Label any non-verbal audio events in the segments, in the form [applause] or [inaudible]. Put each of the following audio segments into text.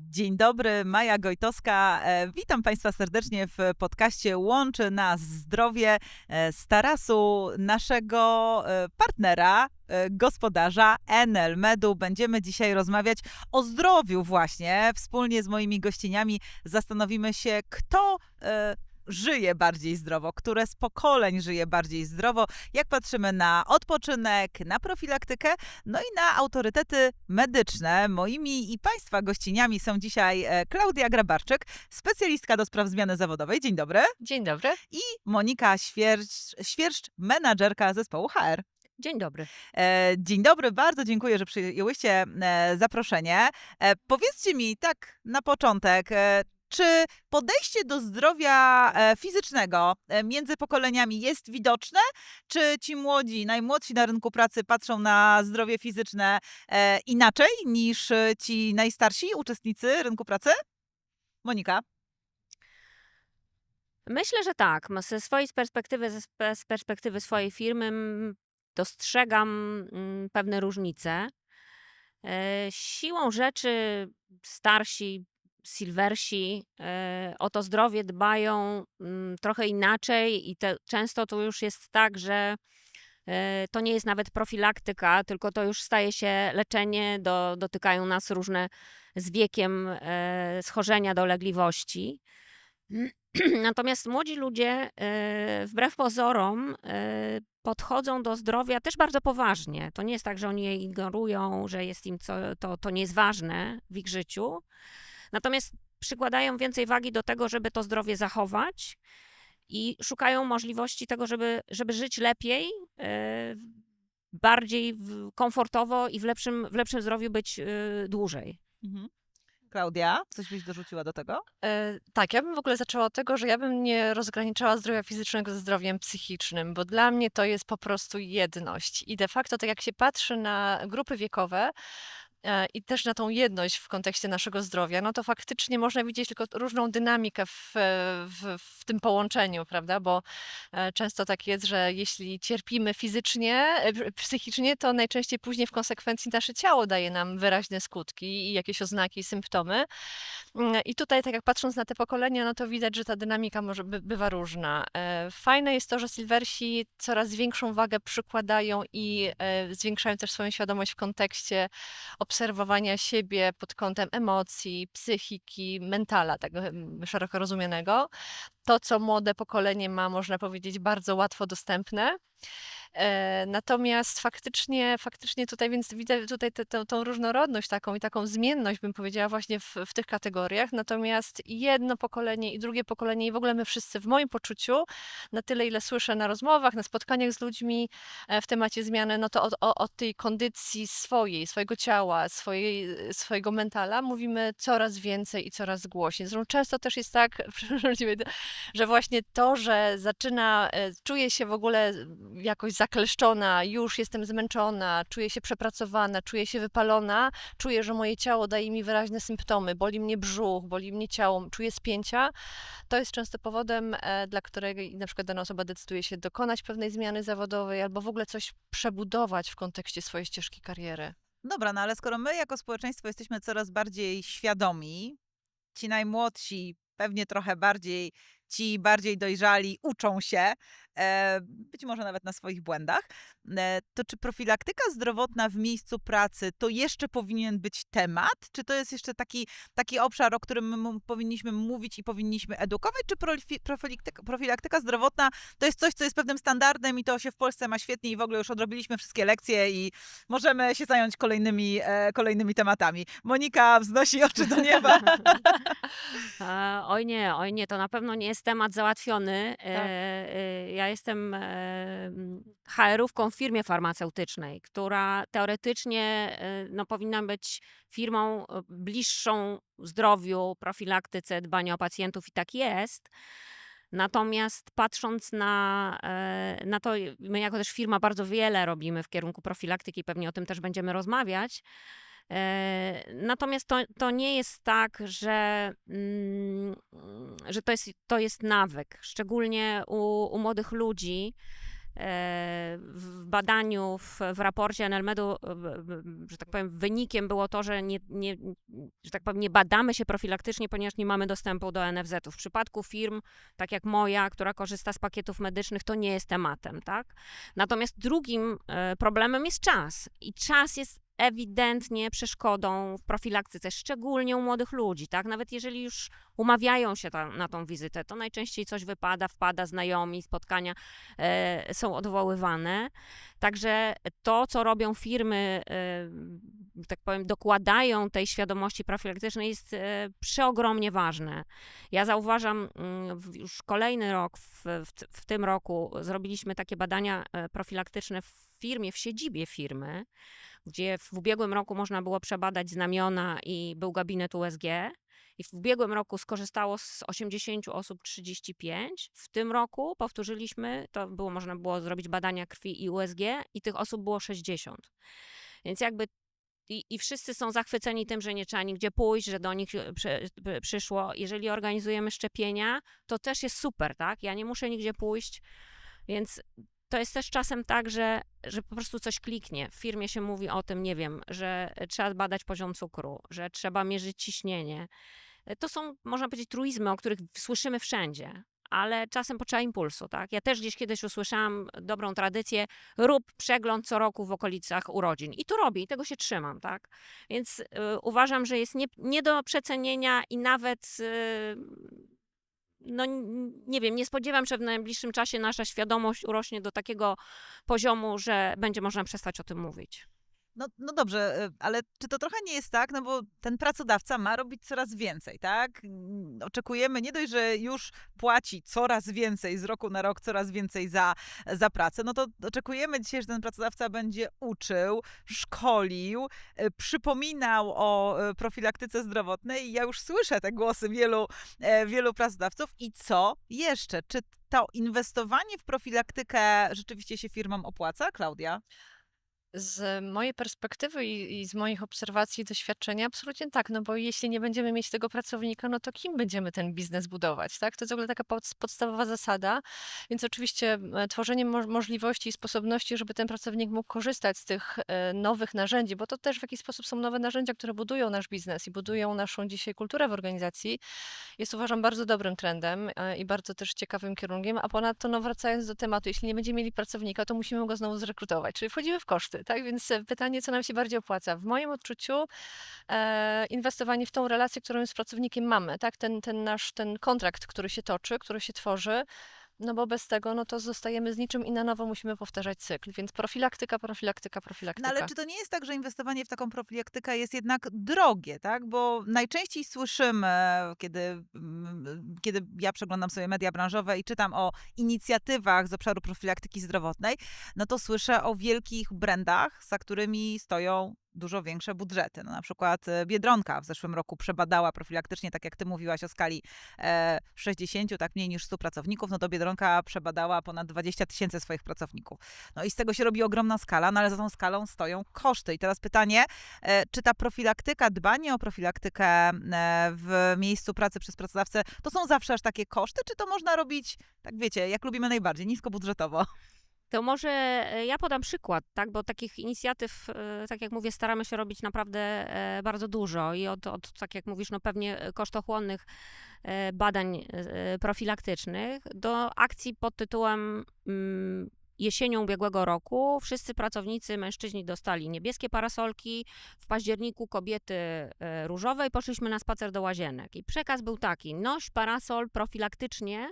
Dzień dobry, Maja Gojtowska. E, Witam Państwa serdecznie w podcaście Łączy Nas Zdrowie e, z tarasu naszego e, partnera, gospodarza Enel Medu. Będziemy dzisiaj rozmawiać o zdrowiu właśnie. Wspólnie z moimi gościniami zastanowimy się, kto żyje bardziej zdrowo, które z pokoleń żyje bardziej zdrowo, jak patrzymy na odpoczynek, na profilaktykę, no i na autorytety medyczne. Moimi i Państwa gościniami są dzisiaj e, Klaudia Grabarczyk, specjalistka do spraw zmiany zawodowej. Dzień dobry. Dzień dobry. I Monika Świerszcz, Świerszcz menadżerka zespołu HR. Dzień dobry. E, Dzień dobry, bardzo dziękuję, że przyjęłyście e, zaproszenie. Powiedzcie mi tak na początek, czy podejście do zdrowia e, fizycznego e, między pokoleniami jest widoczne? Czy ci młodzi, najmłodsi na rynku pracy patrzą na zdrowie fizyczne e, inaczej niż ci najstarsi uczestnicy rynku pracy? Monika? Myślę, że tak. Ze swojej perspektywy, z perspektywy swojej firmy dostrzegam mm, pewne różnice. Siłą rzeczy starsi, silversi e, o to zdrowie dbają mm, trochę inaczej i te, często to już jest tak, że e, to nie jest nawet profilaktyka, tylko to już staje się leczenie, do, dotykają nas różne z wiekiem e, schorzenia, dolegliwości. [clears throat] Natomiast młodzi ludzie, wbrew pozorom, podchodzą do zdrowia też bardzo poważnie. To nie jest tak, że oni je ignorują, że jest im co, to, to nie jest ważne w ich życiu. Natomiast przykładają więcej wagi do tego, żeby to zdrowie zachować i szukają możliwości tego, żeby, żeby żyć lepiej, e, bardziej w- komfortowo i w lepszym, w lepszym zdrowiu być e, dłużej. Mhm. Klaudia, coś byś dorzuciła do tego? E, tak, ja bym w ogóle zaczęła od tego, że ja bym nie rozgraniczała zdrowia fizycznego ze zdrowiem psychicznym, bo dla mnie to jest po prostu jedność. I de facto, tak jak się patrzy na grupy wiekowe, i też na tą jedność w kontekście naszego zdrowia, no to faktycznie można widzieć tylko różną dynamikę w, w, w tym połączeniu, prawda? Bo e, często tak jest, że jeśli cierpimy fizycznie, e, psychicznie, to najczęściej później w konsekwencji nasze ciało daje nam wyraźne skutki i jakieś oznaki, symptomy. Mm, I tutaj, tak jak patrząc na te pokolenia, no to widać, że ta dynamika może by, bywa różna. E, Fajne jest to, że silversi coraz większą wagę przykładają i e, zwiększają też swoją świadomość w kontekście obserwowania siebie pod kątem emocji, psychiki, mentala, em, szeroko rozumianego. To, co młode pokolenie ma, można powiedzieć, bardzo łatwo dostępne. E, Natomiast faktycznie, faktycznie tutaj, więc widzę tutaj tę- tę- tą różnorodność taką i taką zmienność, bym powiedziała, właśnie w, w tych kategoriach. Natomiast jedno pokolenie i drugie pokolenie, i w ogóle my wszyscy, w moim poczuciu, na tyle, ile słyszę na rozmowach, na spotkaniach z ludźmi e, w temacie zmiany, no to o, o, o tej kondycji swojej, swojego ciała, swojej, swojego mentala mówimy coraz więcej i coraz głośniej. Zresztą często też jest tak, [laughs] że właśnie to, że zaczyna, e, czuję się w ogóle jakoś zakleszczona, już jestem zmęczona, czuję się przepracowana, czuję się wypalona, czuję, że moje ciało daje mi wyraźne symptomy, boli mnie brzuch, boli mnie ciało, czuję spięcia, to jest często powodem, e, dla którego na przykład dana osoba decyduje się dokonać pewnej zmiany zawodowej albo w ogóle coś przebudować w kontekście swojej ścieżki kariery. Dobra, no ale skoro my jako społeczeństwo jesteśmy coraz bardziej świadomi, ci najmłodsi pewnie trochę bardziej, ci bardziej dojrzali uczą się, e, być może nawet na swoich błędach, e, to czy profilaktyka zdrowotna w miejscu pracy to jeszcze powinien być temat? Czy to jest jeszcze taki, taki obszar, o którym powinniśmy mówić i powinniśmy edukować? Czy profi- profilaktyka, profilaktyka zdrowotna to jest coś, co jest pewnym standardem i to się w Polsce ma świetnie i w ogóle już odrobiliśmy wszystkie lekcje i możemy się zająć kolejnymi, e, kolejnymi tematami. Monika wznosi oczy do nieba. [laughs] Oj nie, oj nie, to na pewno nie jest temat załatwiony. E, Tak. e, ja jestem e, HR-ówką w firmie farmaceutycznej, która teoretycznie e, no, powinna być firmą e, bliższą zdrowiu, profilaktyce, dbaniu o pacjentów i tak jest. Natomiast patrząc na, e, na to, my jako też firma bardzo wiele robimy w kierunku profilaktyki, pewnie o tym też będziemy rozmawiać. E, Natomiast to, to nie jest tak, że, mm, że to, jest, to jest nawyk. Szczególnie u, u młodych ludzi w badaniu, w, w raporcie NLMED-u, b- że tak powiem, wynikiem było to, że nie, nie, że tak powiem, nie badamy się profilaktycznie, ponieważ nie mamy dostępu do NFZ-u. W przypadku firm, tak jak moja, która korzysta z pakietów medycznych, to nie jest tematem, tak? Natomiast drugim problemem jest czas. I czas jest ewidentnie przeszkodą w profilaktyce, szczególnie u młodych ludzi, tak? Nawet jeżeli już umawiają się ta, na tą wizytę, to najczęściej coś wypada, wpada, znajomi, spotkania e, są odwoływane. Także to, co robią firmy, e, tak powiem, dokładają tej świadomości profilaktycznej jest e, przeogromnie ważne. Ja zauważam mm, już kolejny rok, w, w, w tym roku zrobiliśmy takie badania e, profilaktyczne w firmie, w siedzibie firmy, gdzie w ubiegłym roku można było przebadać znamiona i był gabinet USG. I w ubiegłym roku skorzystało z 80 osób 35. W tym roku powtórzyliśmy, to było można było zrobić badania krwi i USG i tych osób było 60. Więc jakby i, i wszyscy są zachwyceni tym, że nie trzeba nigdzie pójść, że do nich e, przy, przy- przyszło. Jeżeli organizujemy szczepienia, to też jest super, tak? Ja nie muszę nigdzie pójść, więc to jest też czasem tak, że, że po prostu coś kliknie. W firmie się mówi o tym, nie wiem, że trzeba badać poziom cukru, że trzeba mierzyć ciśnienie. To są, można powiedzieć, truizmy, o których słyszymy wszędzie. Ale czasem potrzeba impulsu, tak? Ja też gdzieś kiedyś usłyszałam dobrą tradycję, rób przegląd co roku w okolicach urodzin. I to robię, i tego się trzymam, tak? Więc y, uważam, że jest nie, nie do przecenienia i nawet y, no nie wiem, nie spodziewam się, że w najbliższym czasie nasza świadomość urośnie do takiego poziomu, że będzie można przestać o tym mówić. No, no dobrze, y, ale czy to trochę nie jest tak, no bo ten pracodawca ma robić coraz więcej, tak? Mm, Oczekujemy nie dość, że już płaci coraz więcej z roku na rok, coraz więcej za, za pracę, no to oczekujemy dzisiaj, że ten pracodawca będzie uczył, szkolił, y, przypominał o y, profilaktyce zdrowotnej ja już słyszę te głosy wielu, e, wielu pracodawców. I co jeszcze? Czy to inwestowanie w profilaktykę rzeczywiście się firmom opłaca, Klaudia? Z mojej perspektywy i, i z moich obserwacji i doświadczenia absolutnie tak, no bo jeśli nie będziemy mieć tego pracownika, no to kim będziemy ten biznes budować, tak? To jest w ogóle taka pod, podstawowa zasada, więc oczywiście e, tworzenie mo możliwości i sposobności, żeby ten pracownik mógł korzystać z tych e, nowych narzędzi, bo to też w jakiś sposób są nowe narzędzia, które budują nasz biznes i budują naszą dzisiaj kulturę w organizacji, jest uważam bardzo dobrym trendem e, i bardzo też ciekawym kierunkiem, a ponadto no wracając do tematu, jeśli nie będziemy mieli pracownika, to musimy go znowu zrekrutować, czyli wchodzimy w koszty, tak? Więc e, pytanie, co nam się bardziej opłaca? W moim odczuciu e, inwestowanie w tą relację, którą z pracownikiem mamy, tak? Ten, ten nasz, ten kontrakt, który się toczy, który się tworzy, no bo bez tego, no to zostajemy z niczym i na nowo musimy powtarzać cykl, więc profilaktyka, profilaktyka, No profilaktyka. ale czy to nie jest tak, że inwestowanie w taką profilaktykę jest jednak drogie, tak? Bo najczęściej słyszymy, kiedy, mm, kiedy ja przeglądam sobie media branżowe i czytam o inicjatywach z obszaru profilaktyki zdrowotnej, no to słyszę o wielkich brandach, za którymi stoją dużo większe budżety. No na przykład e, Biedronka w zeszłym roku przebadała profilaktycznie, tak jak ty mówiłaś o skali e, 60, tak mniej niż 100 pracowników, no to Biedronka przebadała ponad 20 tysięcy swoich pracowników. No i z tego się robi ogromna skala, no ale za tą skalą stoją koszty. I teraz pytanie, e, czy ta profilaktyka, dbanie o profilaktykę e, w miejscu pracy przez pracodawcę, to są zawsze aż takie koszty, czy to można robić, tak wiecie, jak lubimy najbardziej, niskobudżetowo? To może e, ja podam przykład, tak? Bo takich inicjatyw, e, tak jak mówię, staramy się robić naprawdę e, bardzo dużo i od, od tak jak mówisz, no pewnie kosztochłonnych badań profilaktycznych do akcji pod tytułem mm, jesienią ubiegłego roku wszyscy pracownicy, mężczyźni dostali niebieskie parasolki, w październiku kobiety różowe i poszliśmy na spacer do łazienek. I przekaz był taki, noś parasol profilaktycznie,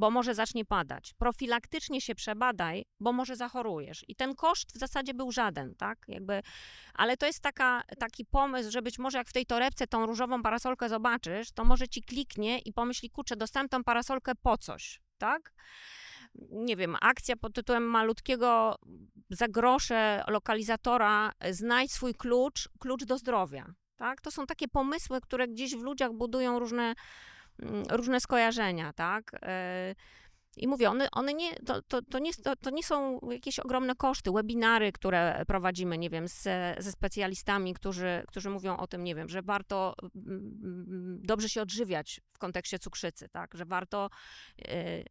bo może zacznie padać. Profilaktycznie się przebadaj, bo może zachorujesz. I ten koszt w zasadzie był żaden, tak? Jakby, ale to jest taka, taki pomysł, że być może jak w tej torebce tą różową parasolkę zobaczysz, to może ci kliknie i pomyśli, kurczę, dostałem tą parasolkę po coś, tak? Nie wiem, akcja pod tytułem malutkiego za grosze lokalizatora znajdź swój klucz, klucz do zdrowia, tak? To są takie pomysły, które gdzieś w ludziach budują różne różne skojarzenia, tak? E, I mówię, one, one nie, to, to, to, nie, to, to nie są jakieś ogromne koszty. Webinary, które prowadzimy, nie wiem, ze, ze specjalistami, którzy, którzy mówią o tym, nie wiem, że warto mm, dobrze się odżywiać w kontekście cukrzycy, tak? Że warto e,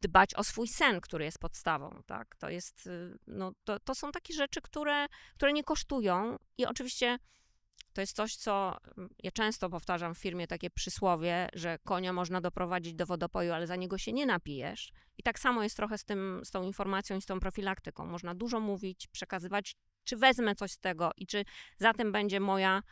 dbać o swój sen, który jest podstawą, tak? To jest, y, no, to, to są takie rzeczy, które, które nie kosztują i oczywiście to jest coś, co mm, ja często powtarzam w firmie, takie przysłowie, że konia można doprowadzić do wodopoju, ale za niego się nie napijesz. I tak samo jest trochę z, tym, z tą informacją i z tą profilaktyką. Można dużo mówić, przekazywać, czy wezmę coś z tego i czy za tym będzie moja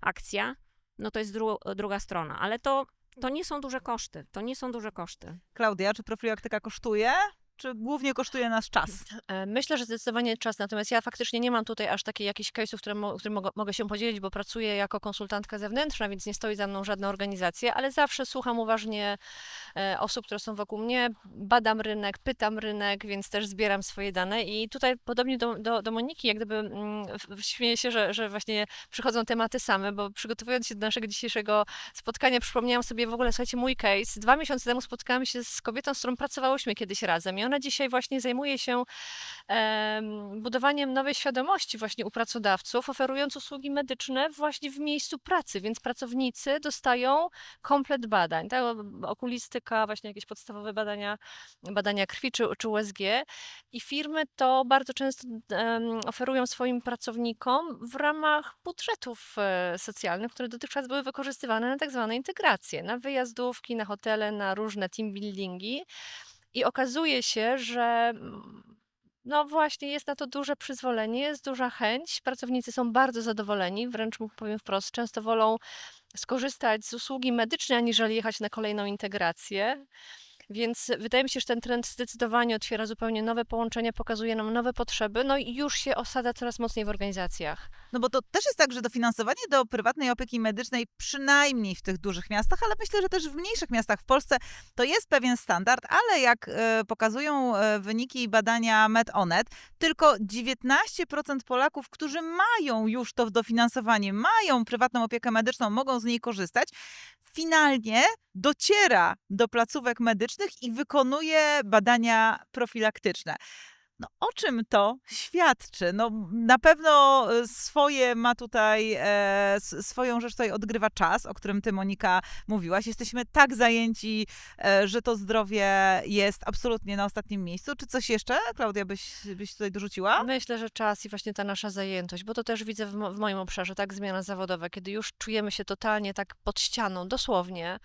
akcja, no to jest dru- druga strona. Ale to, to nie są duże koszty. To nie są duże koszty. Klaudia, czy profilaktyka kosztuje? Czy głównie kosztuje nas czas? E, Myślę, że zdecydowanie czas, natomiast ja faktycznie nie mam tutaj aż takiej jakichś case'ów, które, mo- którym mogę, się podzielić, bo pracuję jako konsultantka zewnętrzna, więc nie stoi za mną żadna organizacja, ale zawsze słucham uważnie e, osób, które są wokół mnie, badam rynek, pytam rynek, więc też zbieram swoje dane i tutaj podobnie do, do, do Moniki, jak gdyby mm, śmieję się, że, że właśnie przychodzą tematy same, bo przygotowując się do naszego dzisiejszego spotkania, przypomniałam sobie w ogóle, słuchajcie, mój case. Dwa miesiące temu spotkałam się z kobietą, z którą pracowałyśmy kiedyś razem i ona dzisiaj właśnie zajmuje się em, budowaniem nowej świadomości właśnie u pracodawców, oferując usługi medyczne właśnie w miejscu pracy, więc pracownicy dostają komplet badań, tak? Okulistyka, właśnie jakieś podstawowe badania, badania krwi czy, czy USG i firmy to bardzo często oferują swoim pracownikom w ramach budżetów e, socjalnych, które dotychczas były wykorzystywane na tak zwane integracje, na wyjazdówki, na hotele, na różne team buildingi. I okazuje się, że mm, no właśnie jest na to duże przyzwolenie, jest duża chęć. Pracownicy są bardzo zadowoleni, wręcz powiem wprost, często wolą skorzystać z usługi medycznej, aniżeli jechać na kolejną integrację. Więc wydaje mi się, że ten trend zdecydowanie otwiera zupełnie nowe połączenia, pokazuje nam nowe potrzeby, no i już się osada coraz mocniej w organizacjach. No bo to też jest tak, że dofinansowanie do prywatnej opieki medycznej, przynajmniej w tych dużych miastach, ale myślę, że też w mniejszych miastach w Polsce, to jest pewien standard, ale jak e, pokazują e, wyniki badania MedOnet, tylko 19% Polaków, którzy mają już to dofinansowanie, mają prywatną opiekę medyczną, mogą z niej korzystać, finalnie dociera do placówek medycznych i wykonuje badania profilaktyczne. No, o czym to świadczy? No, na pewno e, swoje ma tutaj, e, swoją rzecz tutaj odgrywa czas, o którym ty, Monika, mówiłaś. Jesteśmy tak zajęci, e, że to zdrowie jest absolutnie na ostatnim miejscu. Czy coś jeszcze, Klaudia, byś, byś tutaj dorzuciła? Myślę, że czas i właśnie ta nasza zajętość, bo to też widzę w, w moim obszarze, tak, zmiana zawodowa, kiedy już czujemy się totalnie tak pod ścianą, dosłownie,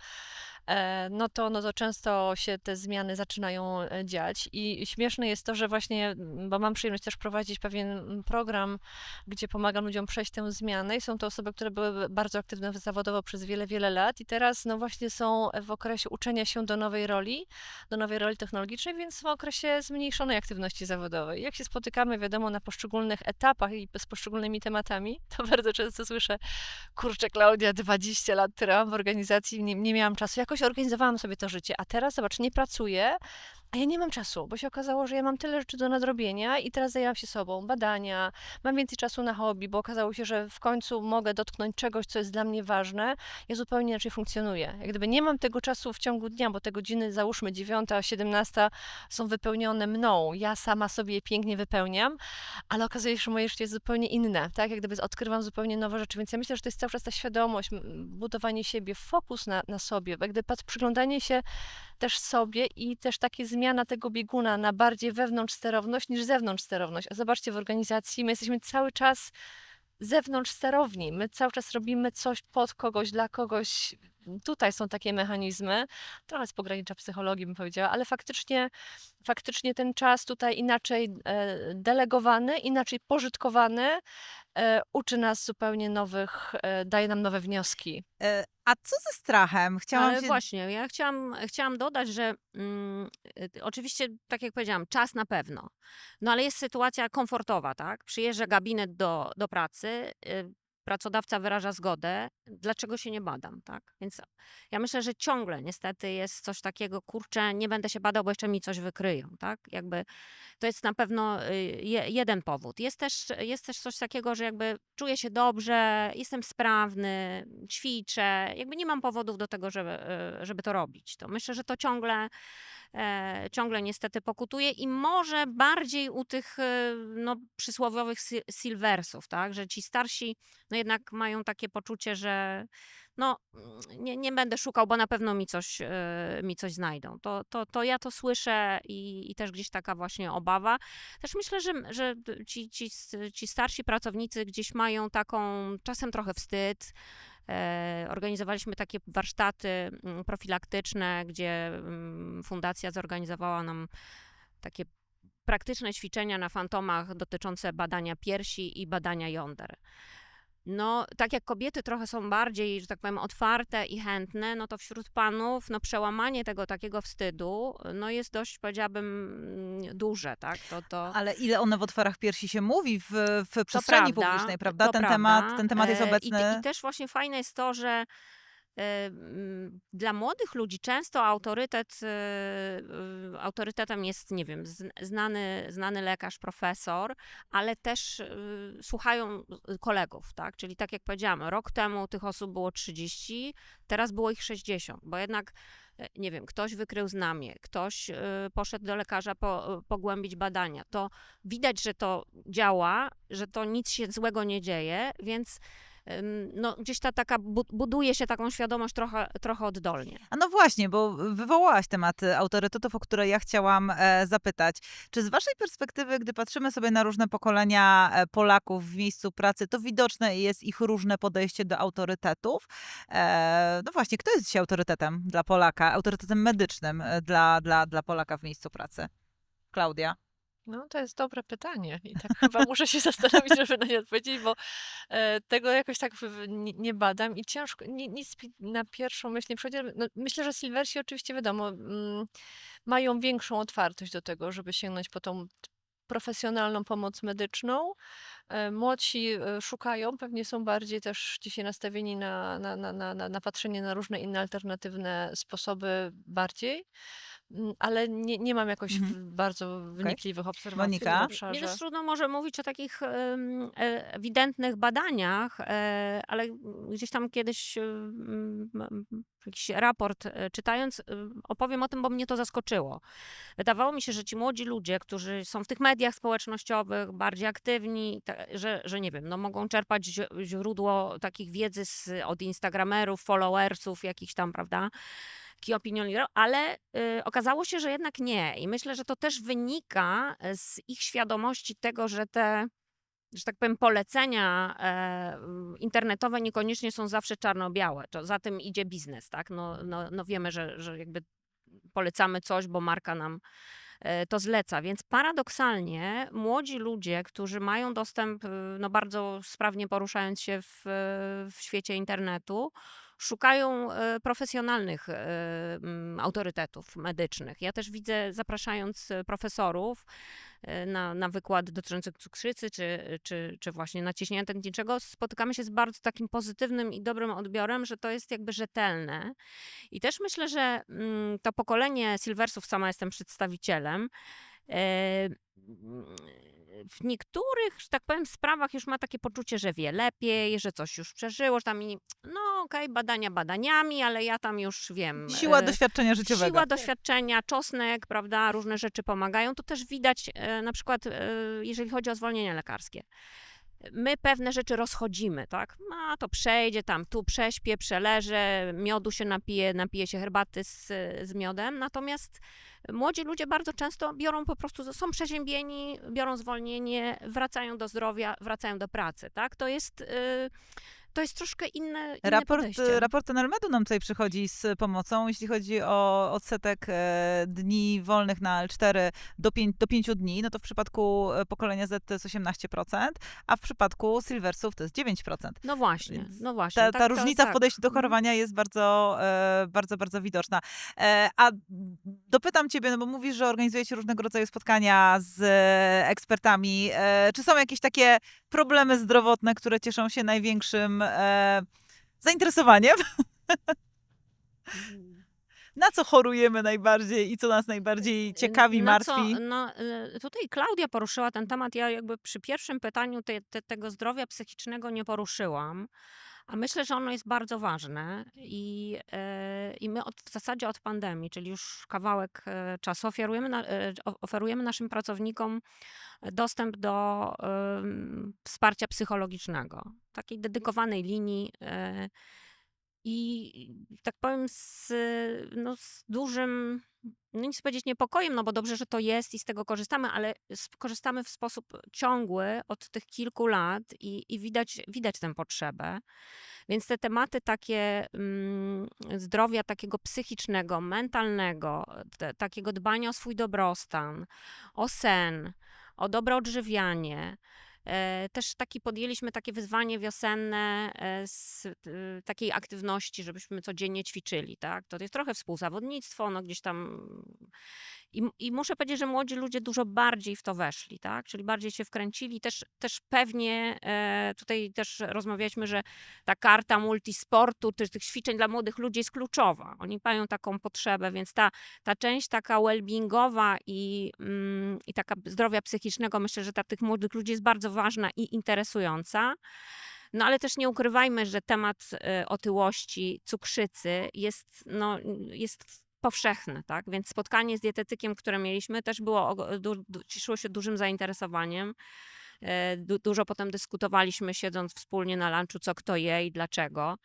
no to, no to często się te zmiany zaczynają e, dziać. I śmieszne jest to, że właśnie, bo mam przyjemność też prowadzić pewien program, gdzie pomagam ludziom przejść tę zmianę i są to osoby, które były bardzo aktywne zawodowo przez wiele, wiele lat i teraz no właśnie są w okresie uczenia się do nowej roli, do nowej roli technologicznej, więc w okresie zmniejszonej aktywności zawodowej. Jak się spotykamy, wiadomo, na poszczególnych etapach i z poszczególnymi tematami, to [laughs] bardzo często słyszę, kurczę Klaudia, 20 lat tyrałam w organizacji, nie, nie miałam czasu, jakoś organizowałam sobie to życie, a teraz zobacz, nie pracuję, a ja nie mam czasu, bo się okazało, że ja mam tyle rzeczy do nadrobienia i teraz zajęłam się sobą, badania, mam więcej czasu na hobby, bo okazało się, że w końcu mogę dotknąć czegoś, co jest dla mnie ważne. Ja zupełnie inaczej funkcjonuję. Jak gdyby nie mam tego czasu w ciągu dnia, bo te godziny, załóżmy 9, 17 są wypełnione mną. Ja sama sobie je pięknie wypełniam, ale okazuje się, że moje życie jest zupełnie inne, tak? Jak gdyby odkrywam zupełnie nowe rzeczy, więc ja myślę, że to jest cały czas ta świadomość, budowanie siebie, fokus na, na sobie, jak gdyby przyglądanie się też sobie i też takie zmiana tego bieguna na bardziej wewnątrz sterowność niż zewnątrz sterowność. A zobaczcie, w organizacji my jesteśmy cały czas zewnątrz sterowni. My cały czas robimy coś pod kogoś, dla kogoś. Tutaj są takie mechanizmy, trochę z pogranicza psychologii bym powiedziała, ale faktycznie, faktycznie ten czas tutaj inaczej e, delegowany, inaczej pożytkowany, e, uczy nas zupełnie nowych, e, daje nam nowe wnioski. A co ze strachem? Chciałam Ale się... właśnie, ja chciałam, chciałam dodać, że mm, y, oczywiście, tak jak powiedziałam, czas na pewno. No ale jest sytuacja komfortowa, tak? Przyjeżdża gabinet do, do pracy, y, pracodawca wyraża zgodę, dlaczego się nie badam, tak? Więc ja myślę, że ciągle niestety jest coś takiego, kurczę, nie będę się badał, bo jeszcze mi coś wykryją, tak? Jakby to jest na pewno y, je, jeden powód. Jest też, jest też coś takiego, że jakby czuję się dobrze, jestem sprawny, ćwiczę, jakby nie mam powodów do tego, żeby, y, żeby to robić. To myślę, że to ciągle, e, ciągle niestety pokutuje i może bardziej u tych y, no, przysłowiowych si- silversów, tak? Że ci starsi no jednak mają takie poczucie, że no nie, nie będę szukał, bo na pewno mi coś, e, mi coś znajdą. To, to, to ja to słyszę i, i też gdzieś taka właśnie obawa. Też myślę, że, że ci, ci, ci starsi pracownicy gdzieś mają taką czasem trochę wstyd. E, Organizowaliśmy takie warsztaty profilaktyczne, gdzie fundacja zorganizowała nam takie praktyczne ćwiczenia na fantomach dotyczące badania piersi i badania jąder. No, tak jak kobiety trochę są bardziej, że tak powiem, otwarte i chętne, no to wśród panów, no przełamanie tego takiego wstydu, no jest dość, powiedziałabym, mm, duże, tak? To, to, Ale ile one w otworach piersi się mówi w, w przestrzeni prawda, publicznej, prawda? Ten, prawda. Temat, ten temat jest E, I, obecny. te- I też właśnie fajne jest to, że dla młodych ludzi często autorytet, e, e, autorytetem jest, nie wiem, zn- znany, znany lekarz, profesor, ale też e, słuchają kolegów, tak? Czyli tak jak powiedziałam, rok temu tych osób było 30, teraz było ich 60, bo jednak e, nie wiem, ktoś wykrył znamie, ktoś e, poszedł do lekarza po, pogłębić badania. To widać, że to działa, że to nic się złego nie dzieje, więc no, gdzieś ta taka bu- buduje się taką świadomość trochę, trochę oddolnie. A no właśnie, bo wywołałaś tematy autorytetów, o które ja chciałam e, zapytać. Czy z waszej perspektywy, gdy patrzymy sobie na różne pokolenia e, Polaków w miejscu pracy, to widoczne jest ich różne podejście do autorytetów? E, no właśnie, kto jest dzisiaj autorytetem dla Polaka, autorytetem medycznym dla, dla, dla Polaka w miejscu pracy? Klaudia? No, to jest dobre pytanie i tak chyba [laughs] muszę się zastanowić, żeby na nie odpowiedzieć, bo e, tego jakoś tak nie, badam i ciężko, ni- nic na pierwszą myśl nie przychodzi. No, myślę, że Silversi oczywiście wiadomo, mm, mają większą otwartość do tego, żeby sięgnąć po tą profesjonalną pomoc medyczną. E, Młodsi e, szukają, pewnie są bardziej też dzisiaj nastawieni na, na, na, na, na na patrzenie na różne inne alternatywne sposoby bardziej. Mm, Ale nie, nie mam jakoś Mhm. bardzo wnikliwych obserwacji w tym Monika? Mnie obszarze. trudno może mówić o takich e, ewidentnych badaniach, e, ale gdzieś tam kiedyś m, jakiś raport e, czytając, e, opowiem o tym, bo mnie to zaskoczyło. Wydawało mi się, że ci młodzi ludzie, którzy są w tych mediach społecznościowych bardziej aktywni, że, że nie wiem, no mogą czerpać źródło takich wiedzy z, od instagramerów, followersów, jakichś tam, prawda? Key opinion leader, ale y, okazało się, że jednak nie. I myślę, że to też wynika z ich świadomości tego, że te, że tak powiem, polecenia e, m, internetowe niekoniecznie są zawsze czarno-białe. To za tym idzie biznes, tak? No, no, no wiemy, że, że jakby polecamy coś, bo marka nam e, to zleca. Więc paradoksalnie młodzi ludzie, którzy mają dostęp, y, no bardzo sprawnie poruszając się w, w świecie internetu, szukają e, profesjonalnych e, autorytetów medycznych. Ja też widzę, zapraszając e, profesorów na, na wykład dotyczący cukrzycy, czy, czy, czy właśnie naciśnienia tętniczego, spotykamy się z bardzo takim pozytywnym i dobrym odbiorem, że to jest jakby rzetelne. I też myślę, że mm, to pokolenie Silversów, sama jestem przedstawicielem, w niektórych, że tak powiem, sprawach już ma takie poczucie, że wie lepiej, że coś już przeżyło, że tam i, no okej, badania badaniami, ale ja tam już wiem. Siła e, doświadczenia życiowego. Siła doświadczenia, czosnek, prawda, różne rzeczy pomagają. To też widać e, na przykład, e, jeżeli chodzi o zwolnienia lekarskie. My pewne rzeczy rozchodzimy, tak? No to przejdzie tam, tu prześpię, przeleżę, miodu się napije, napije się herbaty z, z miodem. Natomiast młodzi ludzie bardzo często biorą po prostu, są przeziębieni, biorą zwolnienie, wracają do zdrowia, wracają do pracy, tak? To jest, y, to jest troszkę inne, inne Raport, podejście. raport NLMedu nam tutaj przychodzi z pomocą, jeśli chodzi o odsetek e, dni wolnych na L4 do 5, do 5 dni, no to w przypadku e, pokolenia Z to jest 18%, a w przypadku Silversów to jest 9%. No właśnie, no właśnie. Ta, tak ta to- różnica w tak. podejściu do Mhm. chorowania jest bardzo, e, bardzo, bardzo widoczna. E, a dopytam ciebie, no bo mówisz, że organizujecie różnego rodzaju spotkania z e, ekspertami. E, czy są jakieś takie problemy zdrowotne, które cieszą się największym e, zainteresowaniem? Na co chorujemy najbardziej i co nas najbardziej ciekawi, Na martwi? Co, no, y, tutaj Klaudia poruszyła ten temat. Ja jakby przy pierwszym pytaniu te, te, tego zdrowia psychicznego nie poruszyłam. A myślę, że ono jest bardzo ważne i, e, i my od, w zasadzie od pandemii, czyli już kawałek e, czasu, oferujemy, na, e, oferujemy naszym pracownikom dostęp do wsparcia psychologicznego, takiej dedykowanej linii. I tak powiem, z, no, z dużym, no nie powiedzieć niepokojem, no bo dobrze, że to jest i z tego korzystamy, ale korzystamy w sposób ciągły od tych kilku lat i, i widać, widać tę potrzebę. Więc te tematy takie mm, zdrowia takiego psychicznego, mentalnego, te, takiego dbania o swój dobrostan, o sen, o dobre odżywianie. E, Też taki podjęliśmy takie wyzwanie wiosenne e, z y, takiej aktywności, żebyśmy codziennie ćwiczyli, tak? To jest trochę współzawodnictwo, no gdzieś tam i, I muszę powiedzieć, że młodzi ludzie dużo bardziej w to weszli, tak? Czyli bardziej się wkręcili. Też, też pewnie e, tutaj też rozmawialiśmy, że ta karta multisportu, tych, tych ćwiczeń dla młodych ludzi jest kluczowa. Oni mają taką potrzebę, więc ta, ta część taka well-beingowa i, mm, i taka zdrowia psychicznego, myślę, że dla tych młodych ludzi jest bardzo ważna i interesująca. No ale też nie ukrywajmy, że temat e, otyłości, cukrzycy jest, no, jest powszechny, tak? Więc spotkanie z dietetykiem, które mieliśmy, też było, du, du, cieszyło się dużym zainteresowaniem. E, Du, dużo potem dyskutowaliśmy, siedząc wspólnie na lunchu, co kto je i dlaczego.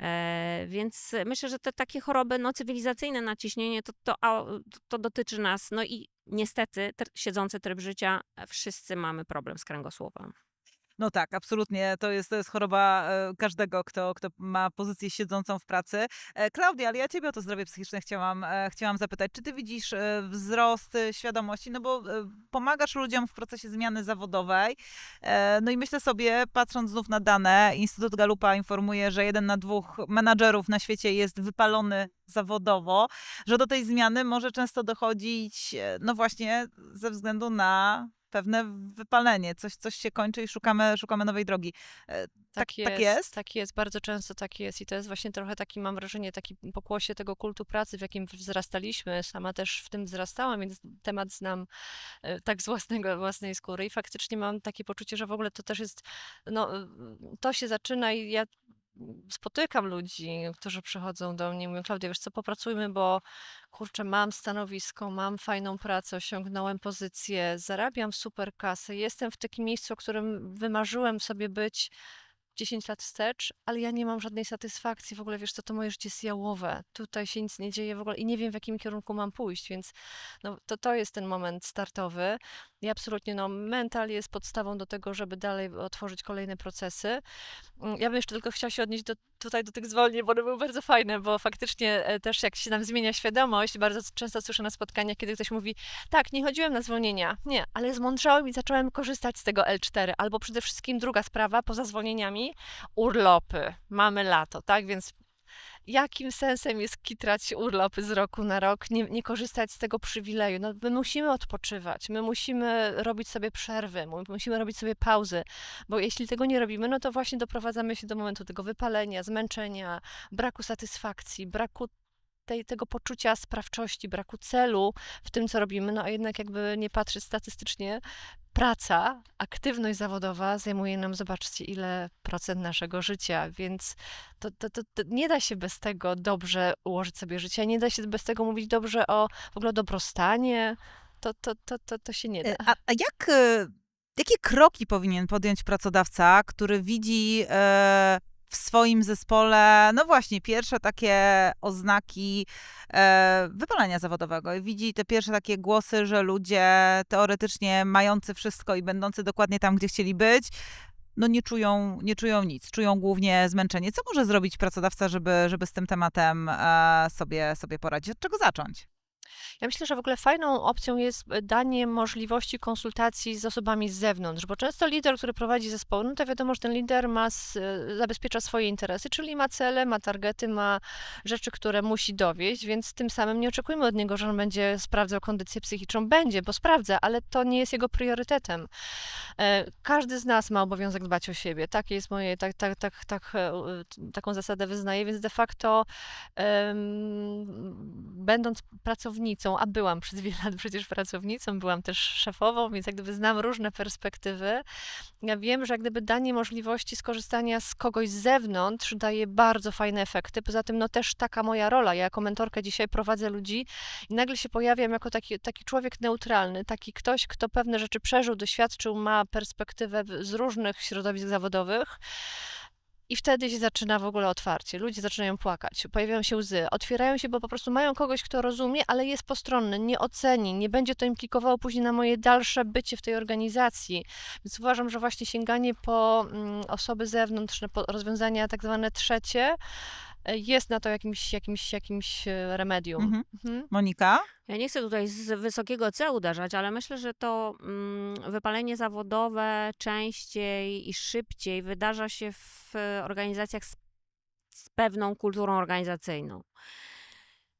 E, więc myślę, że te takie choroby no, cywilizacyjne, naciśnienie, to, to, to dotyczy nas. No i niestety, tr- siedzący tryb życia, wszyscy mamy problem z kręgosłupem. No tak, absolutnie. To jest, to jest choroba e, każdego, kto, kto ma pozycję siedzącą w pracy. E, Klaudia, ale ja ciebie o to zdrowie psychiczne chciałam, e, chciałam zapytać. Czy ty widzisz wzrost świadomości? No bo pomagasz ludziom w procesie zmiany zawodowej. No i myślę sobie, patrząc znów na dane, Instytut Galupa informuje, że jeden na dwóch menadżerów na świecie jest wypalony zawodowo, że do tej zmiany może często dochodzić, no właśnie ze względu na pewne wypalenie, coś, coś się kończy i szukamy, szukamy nowej drogi. E, Tak- tak jest? Tak jest, bardzo często tak jest. I to jest właśnie trochę taki, mam wrażenie, taki pokłosie tego kultu pracy, w jakim wzrastaliśmy. Sama też w tym wzrastałam, więc temat znam e, tak z własnego, własnej skóry. I faktycznie mam takie poczucie, że w ogóle to też jest, no, e, to się zaczyna i ja spotykam ludzi, którzy przychodzą do mnie i mówią, Klaudia, wiesz co, popracujmy, bo kurczę, mam stanowisko, mam fajną pracę, osiągnąłem pozycję, zarabiam super kasę, jestem w takim miejscu, o którym wymarzyłem sobie być 10 lat wstecz, ale ja nie mam żadnej satysfakcji. W ogóle wiesz co, to moje życie jest jałowe. Tutaj się nic nie dzieje w ogóle i nie wiem, w jakim kierunku mam pójść, więc no, to, to jest ten moment startowy. I absolutnie no, mental jest podstawą do tego, żeby dalej otworzyć kolejne procesy. Mm, Ja bym jeszcze tylko chciała się odnieść do, tutaj do tych zwolnień, bo one były bardzo fajne, bo faktycznie e, też jak się nam zmienia świadomość, bardzo często słyszę na spotkaniach, kiedy ktoś mówi, tak, nie chodziłem na zwolnienia, nie, ale zmądrzałem i zacząłem korzystać z tego L4, albo przede wszystkim druga sprawa, poza zwolnieniami, urlopy. Mamy lato, tak, więc jakim sensem jest kitrać urlopy z roku na rok, nie, nie korzystać z tego przywileju. No, my musimy odpoczywać, my musimy robić sobie przerwy, my musimy robić sobie pauzy, bo jeśli tego nie robimy, no to właśnie doprowadzamy się do momentu tego wypalenia, zmęczenia, braku satysfakcji, braku tej, tego poczucia sprawczości, braku celu w tym, co robimy. No a jednak jakby nie patrzeć statystycznie, praca, aktywność zawodowa zajmuje nam, zobaczcie, ile procent naszego życia, więc to, to, to, to nie da się bez tego dobrze ułożyć sobie życia, nie da się bez tego mówić dobrze o w ogóle o dobrostanie. To, to, to, to, to się nie da. E, A, a jak, e, jakie kroki powinien podjąć pracodawca, który widzi e, w swoim zespole, no właśnie, pierwsze takie oznaki e, wypalenia zawodowego i widzi te pierwsze takie głosy, że ludzie teoretycznie mający wszystko i będący dokładnie tam, gdzie chcieli być, no nie czują, nie czują nic, czują głównie zmęczenie. Co może zrobić pracodawca, żeby, żeby z tym tematem e, sobie, sobie poradzić? Od czego zacząć? Ja myślę, że w ogóle fajną opcją jest e, danie możliwości konsultacji z osobami z zewnątrz, bo często lider, który prowadzi zespoły, no to wiadomo, że ten lider ma, e, zabezpiecza swoje interesy, czyli ma cele, ma targety, ma rzeczy, które musi dowieść, więc tym samym nie oczekujmy od niego, że on będzie sprawdzał kondycję psychiczną. Będzie, bo sprawdza, ale to nie jest jego priorytetem. E, Każdy z nas ma obowiązek dbać o siebie. Takie jest moje, tak, tak, tak, tak, taką zasadę wyznaję, więc de facto em, będąc pracownicą, a byłam przez wiele lat przecież pracownicą, byłam też szefową, więc jak gdyby znam różne perspektywy. Ja wiem, że jak gdyby danie możliwości skorzystania z kogoś z zewnątrz daje bardzo fajne efekty. Poza tym, no też taka moja rola. Ja jako mentorkę dzisiaj prowadzę ludzi i nagle się pojawiam jako taki, taki człowiek neutralny, taki ktoś, kto pewne rzeczy przeżył, doświadczył, ma perspektywę z różnych środowisk zawodowych. I wtedy się zaczyna w ogóle otwarcie. Ludzie zaczynają płakać, pojawiają się łzy, otwierają się, bo po prostu mają kogoś, kto rozumie, ale jest postronny, nie oceni, nie będzie to implikowało później na moje dalsze bycie w tej organizacji. Więc uważam, że właśnie sięganie po mm, osoby zewnętrzne, po rozwiązania tak zwane trzecie, jest na to jakimś, jakimś, jakimś e, remedium. Mhm. Mhm. Monika? Ja nie chcę tutaj z wysokiego C uderzać, ale myślę, że to mm, wypalenie zawodowe częściej i szybciej wydarza się w e, organizacjach z, z pewną kulturą organizacyjną.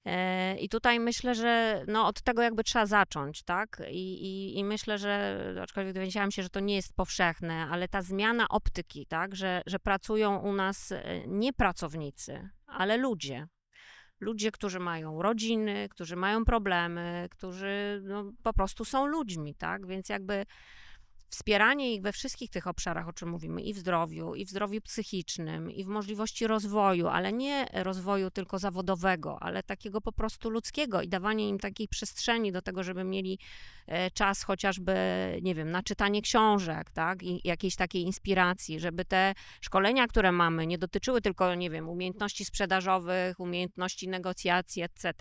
E, I tutaj myślę, że no, od tego jakby trzeba zacząć, tak? I, i, I myślę, że aczkolwiek dowiedziałam się, że to nie jest powszechne, ale ta zmiana optyki, tak? Że, że pracują u nas e, nie pracownicy, ale ludzie ludzie, którzy mają rodziny, którzy mają problemy, którzy no, po prostu są ludźmi, tak? Więc jakby wspieranie ich we wszystkich tych obszarach, o czym mówimy, i w zdrowiu, i w zdrowiu psychicznym, i w możliwości rozwoju, ale nie rozwoju tylko zawodowego, ale takiego po prostu ludzkiego i dawanie im takiej przestrzeni do tego, żeby mieli e, czas chociażby, nie wiem, na czytanie książek, tak? I jakiejś takiej inspiracji, żeby te szkolenia, które mamy, nie dotyczyły tylko, nie wiem, umiejętności sprzedażowych, umiejętności negocjacji, etc.,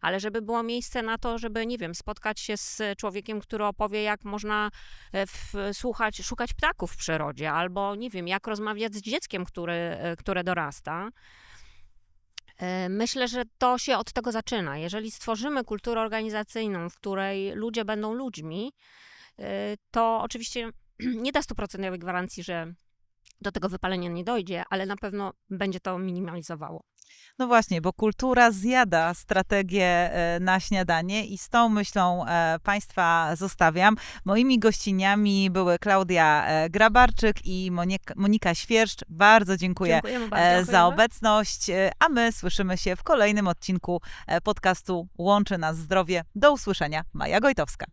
ale żeby było miejsce na to, żeby, nie wiem, spotkać się z człowiekiem, który opowie, jak można e, w, słuchać, szukać ptaków w przyrodzie, albo, nie wiem, jak rozmawiać z dzieckiem, który, e, które dorasta. E, Myślę, że to się od tego zaczyna. Jeżeli stworzymy kulturę organizacyjną, w której ludzie będą ludźmi, e, to oczywiście [clears throat] nie da stuprocentowej gwarancji, że do tego wypalenia nie dojdzie, ale na pewno będzie to minimalizowało. No właśnie, bo kultura zjada strategię e, na śniadanie i z tą myślą e, Państwa zostawiam. Moimi gościniami były Klaudia e, Grabarczyk i Monika, Świerszcz. Bardzo dziękuję Dziękujemy bardzo. za obecność, a my słyszymy się w kolejnym odcinku podcastu Łączy Nas Zdrowie. Do usłyszenia. Maja Gojtowska.